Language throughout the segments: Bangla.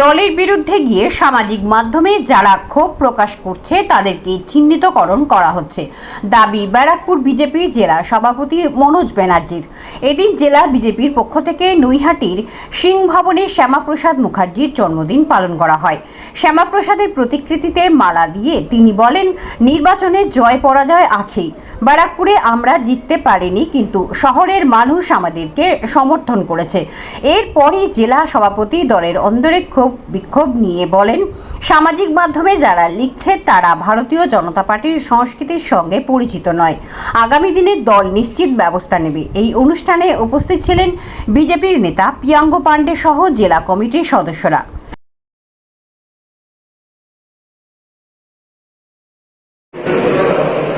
দলের বিরুদ্ধে গিয়ে সামাজিক মাধ্যমে যারা ক্ষোভ প্রকাশ করছে, তাদেরকে চিহ্নিতকরণ করা হচ্ছে। দাবি, ব্যারাকপুর বিজেপির জেলা সভাপতি মনোজ ব্যানার্জির। এদিন জেলা বিজেপির পক্ষ থেকে নৈহাটির সিং ভবনে শ্যামাপ্রসাদ মুখার্জির জন্মদিন পালন করা হয়। শ্যামাপ্রসাদের প্রতিকৃতিতে মালা দিয়ে তিনি বলেন, নির্বাচনে জয় পরাজয় আছেই। ব্যারাকপুরে আমরা জিততে পারিনি, কিন্তু শহরের মানুষ আমাদেরকে সমর্থন করেছে। এরপরই জেলা সভাপতি দলের অন্দরে ক্ষোভ বিক্ষোভ নিয়ে বলেন, সামাজিক মাধ্যমে যারা লিখছে তারা ভারতীয় জনতা পার্টির সংস্কৃতির সঙ্গে পরিচিত নয়। আগামী দিনে দল নিশ্চিত ব্যবস্থা নেবে। এই অনুষ্ঠানে উপস্থিত ছিলেন বিজেপির নেতা পিয়াঙ্গ পাণ্ডে সহ জেলা কমিটির সদস্যরা।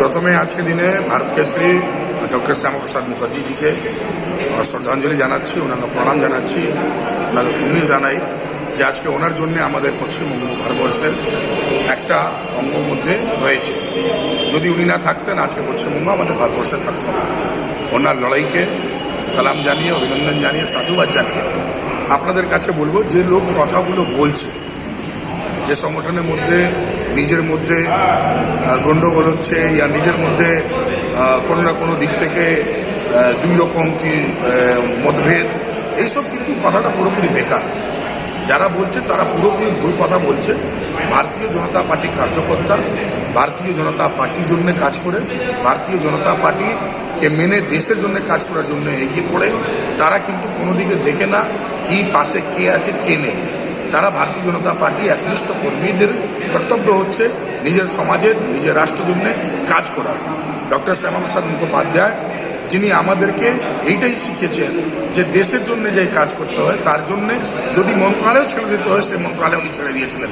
প্রথমে আজকে দিনে ভারত কেশরী, ডক্টর শ্যামাপ্রসাদ মুখার্জিজিকে শ্রদ্ধাঞ্জলি জানাচ্ছি, ওনাকে প্রণাম জানাচ্ছি, ওনাকে উনিশ জানাই যে আজকে ওনার জন্য আমাদের পশ্চিমবঙ্গ ভারতবর্ষের একটা অঙ্গ মধ্যে রয়েছে। যদি উনি না থাকতেন, আজকে পশ্চিমবঙ্গ আমাদের ভারতবর্ষে থাকতো না। ওনার লড়াইকে সালাম জানিয়ে, অভিনন্দন জানিয়ে, সাধুবাদ জানিয়ে আপনাদের কাছে বলব, যে লোক কথাগুলো বলছে, যে সংগঠনের মধ্যে নিজের মধ্যে আহ, গন্ডগোল হচ্ছে ইয়া নিজের মধ্যে কোনো না কোনো দিক থেকে দুই রকম কি মতভেদ। এইসব কিন্তু কথাটা পুরোপুরি বেকার। যারা বলছে তারা পুরোপুরি ভুল কথা বলছে। ভারতীয় জনতা পার্টি কার্যকর্তা ভারতীয় জনতা পার্টির জন্য কাজ করে ভারতীয় জনতা পার্টিকে মেনে দেশের জন্য কাজ করার জন্য এগিয়ে পড়ে তারা কিন্তু কোনো দিকে দেখে না কি পাশে কে আছে কে নেই। তারা ভারতীয় জনতা পার্টি একনিষ্ঠ কর্মীদের কর্তব্য হচ্ছে নিজের সমাজের, নিজের রাষ্ট্রের জন্য কাজ করা ডক্টর শ্যামাপ্রসাদ মুখোপাধ্যায় যিনি আমাদেরকে এইটাই শিখেছেন যে দেশের জন্য যে কাজ করতে হয়, তার জন্য যদি মন্ত্রণালয় ছেড়ে দিতে হয়, সেই মন্ত্রণালয় উনি ছেড়ে দিয়েছিলেন।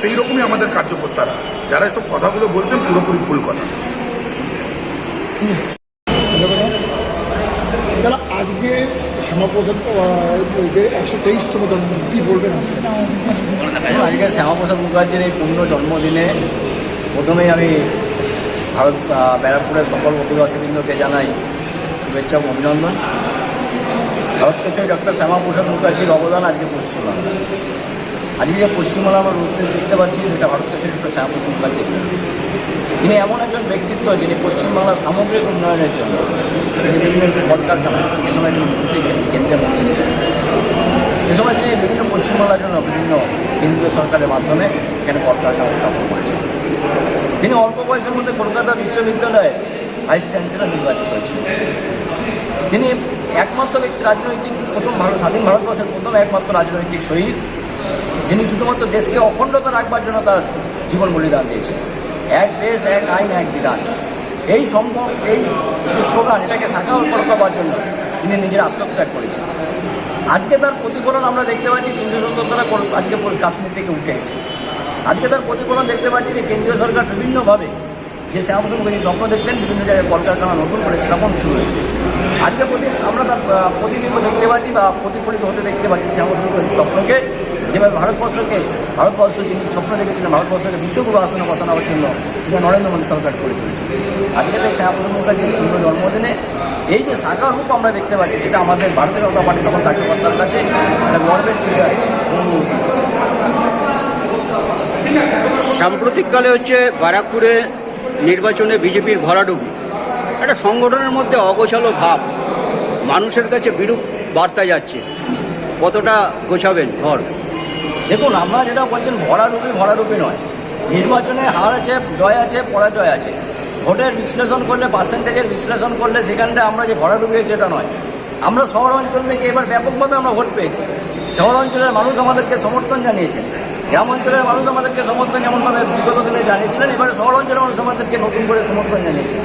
সেই রকমই আমাদের কার্যকর্তারা। যারা এসব কথাগুলো বলছেন, পুরোপুরি ভুল কথা দাদা আজকে শ্যামাপ্রসাদ একশো শ্যামাপ্রসাদ মুখার্জির এই পূর্ণ জন্মদিনে প্রথমেই আমি ভারত ব্যারাকপুরের সকল অধিবাসীবৃন্দকে জানাই শুভেচ্ছা অভিনন্দন। ভারতবর্ষে ডক্টর শ্যামাপ্রসাদ মুখার্জির অবদান আজকে পশ্চিমবাংলা আজকে যে পশ্চিমবাংলা আমরা রূপে দেখতে পাচ্ছি সেটা ভারতবর্ষের ডক্টর শ্যামাপ্রসাদ মুখার্জি তিনি এমন একজন ব্যক্তিত্ব যিনি পশ্চিমবাংলার সামগ্রিক উন্নয়নের জন্য তিনি বিভিন্ন কলকারখানা এ সময় তিনি মন্ত্রী ছিলেন, কেন্দ্রের মন্ত্রী ছিলেন সে সময় তিনি বিভিন্ন পশ্চিমবাংলার জন্য বিভিন্ন কেন্দ্রীয় সরকারের মাধ্যমে এখানে কলকারখানা স্থাপন করেছেন। তিনি অল্প বয়সের মধ্যে কলকাতা বিশ্ববিদ্যালয়ে ভাইস চ্যান্সেলর নির্বাচিত হয়েছিলেন। তিনি একমাত্র ব্যক্তি রাজনৈতিক প্রথম ভারত স্বাধীন ভারতবর্ষের প্রথম একমাত্র রাজনৈতিক শহীদ। যিনি শুধুমাত্র দেশকে অখণ্ডতা রাখবার জন্য তার জীবন বলিদান দিয়েছেন। এক দেশ, এক আইন, এক বিধান। এই সম্ভব, এই স্লোগান, এটাকে সাকার করবার জন্য তিনি নিজের আত্মত্যাগ করেছেন। আজকে তার প্রতিফলন আমরা দেখতে পাচ্ছি কেন্দ্রীয় সরকার আজকে কাশ্মীর থেকে উঠে আজকে তার প্রতিফলন দেখতে পাচ্ছি যে কেন্দ্রীয় সরকার বিভিন্নভাবে যে শ্যামসুং তিনি স্বপ্ন দেখলেন, বিভিন্ন জায়গায় কলকারখানা নতুন করে স্থাপন শুরু হয়েছে। আজকে প্রতি, আমরা তার প্রতিবিম্ব দেখতে পাচ্ছি বা প্রতিফলিত হতে দেখতে পাচ্ছি শ্যামসুং স্বপ্নকে। যেভাবে ভারতবর্ষকে, ভারতবর্ষ যিনি স্বপ্ন দেখেছিলেন, ভারতবর্ষকে বিশ্বগুরু আসনে বসানোর জন্য সেটা নরেন্দ্র মোদী সরকার করে আজকে তাই শ্যামসুং মুখার্জির জন্মদিনে এই যে সাকার রূপ আমরা দেখতে পাচ্ছি, সেটা আমাদের ভারতীয় জনতা পার্টি সকল কার্যকর্তার কাছে একটা গর্বের বিষয়। সাম্প্রতিককালে হচ্ছে ব্যারাকপুরে নির্বাচনে বিজেপির ভরাডুবি। একটা সংগঠনের মধ্যে অগোছালো ভাব। মানুষের কাছে বিরূপ বার্তা যাচ্ছে। কতটা গোছাবেন? ঘর দেখুন, আমরা যেটা বলছেন ভরারূপী ভরারূপী নয়। নির্বাচনে হার আছে, জয় আছে, পরাজয় আছে। ভোটের বিশ্লেষণ করলে পার্সেন্টেজের বিশ্লেষণ করলে সেখানটা আমরা যে ভরারূপী হয়েছে এটা নয়। আমরা শহর অঞ্চল থেকে এবার ব্যাপকভাবে আমরা ভোট পেয়েছি। শহর অঞ্চলের মানুষ আমাদেরকে সমর্থন জানিয়েছেন। গ্রাম অঞ্চলের মানুষ আমাদেরকে সমর্থন যেমনভাবে বিগত দিনে জানিয়েছিলেন, এবারে শহর অঞ্চলের মানুষ আমাদেরকে নতুন করে সমর্থন জানিয়েছে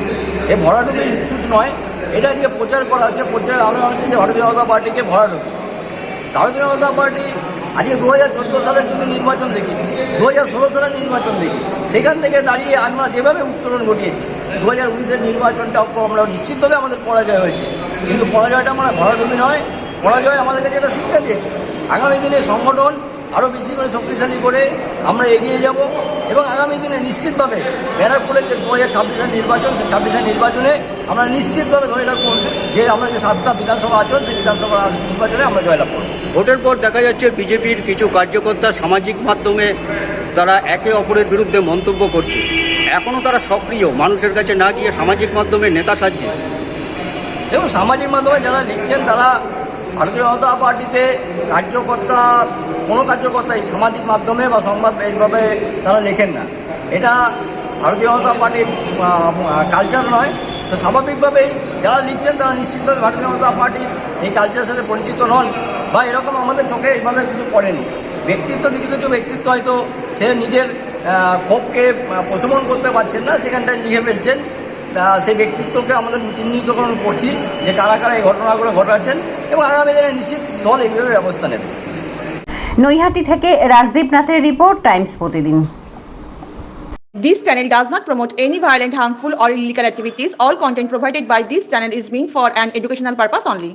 এই ভরাডুবি শুধু নয়, এটা যে প্রচার করা হচ্ছে, প্রচার আলো হচ্ছে যে ভারতীয় জনতা পার্টিকে ভরাডুবি ভারতীয় জনতা পার্টি আজকে দু হাজার চোদ্দ সালের যদি নির্বাচন দেখি, দু হাজার ষোলো সালের নির্বাচন দেখি, সেখান থেকে দাঁড়িয়ে আমরা যেভাবে উত্তরণ ঘটিয়েছি, দু হাজার উনিশের নির্বাচনটা আমরা নিশ্চিতভাবে আমাদের পরাজয় হয়েছে। কিন্তু পরাজয়টা আমরা ভরাডুবি নয়, পরাজয় আমাদের কাছে একটা শিক্ষা দিয়েছে। আগামী দিনে সংগঠন আরও বেশি করে শক্তিশালী করে আমরা এগিয়ে যাব এবং আগামী দিনে নিশ্চিতভাবে ব্যারাকপুরের যে দু হাজার ছাব্বিশের নির্বাচন সেই ছাব্বিশের নির্বাচনে আমরা নিশ্চিতভাবে ধরে রাখুন যে আমরা যে সাতটা বিধানসভা আসন সেই বিধানসভা নির্বাচনে আমরা জয়লাভ করব। ভোটের পর দেখা যাচ্ছে বিজেপির কিছু কার্যকর্তা সামাজিক মাধ্যমে তারা একে অপরের বিরুদ্ধে মন্তব্য করছে। এখনও তারা সক্রিয় মানুষের কাছে না গিয়ে সামাজিক মাধ্যমে নেতা সাজছে। এবং সামাজিক মাধ্যমে যারা লিখছেন তারা ভারতীয় জনতা পার্টিতে কার্যকর্তা, কোনো কার্যকর্তা এই সামাজিক মাধ্যমে বা সংবাদ এইভাবে তারা লেখেন না। এটা ভারতীয় জনতা পার্টির কালচার নয়। তো স্বাভাবিকভাবেই যারা লিখছেন তারা নিশ্চিতভাবে ভারতীয় জনতা পার্টির এই কালচারের সাথে পরিচিত নন বা এরকম আমাদের চোখে এইভাবে কিছু পড়েনি। ব্যক্তিত্ব, কিছু কিছু ব্যক্তিত্ব হয়তো সে নিজের ক্ষোভকে প্রশমন করতে পারছেন না, সেখানটায় লিখে ফেলছেন। আহ, সেই ব্যক্তিত্বকে আমাদের চিহ্নিতকরণ করছি যে কারা কারা এই ঘটনাগুলো ঘটাচ্ছেন এবং আগামী দিনে নিশ্চিত দল এইভাবে ব্যবস্থা নেবে নৈহাটি থেকে রাজদীপ নাথের রিপোর্ট টাইমস প্রতিদিন This channel does not promote any violent, harmful, or illegal activities. All content provided by this channel is meant for an educational purpose only.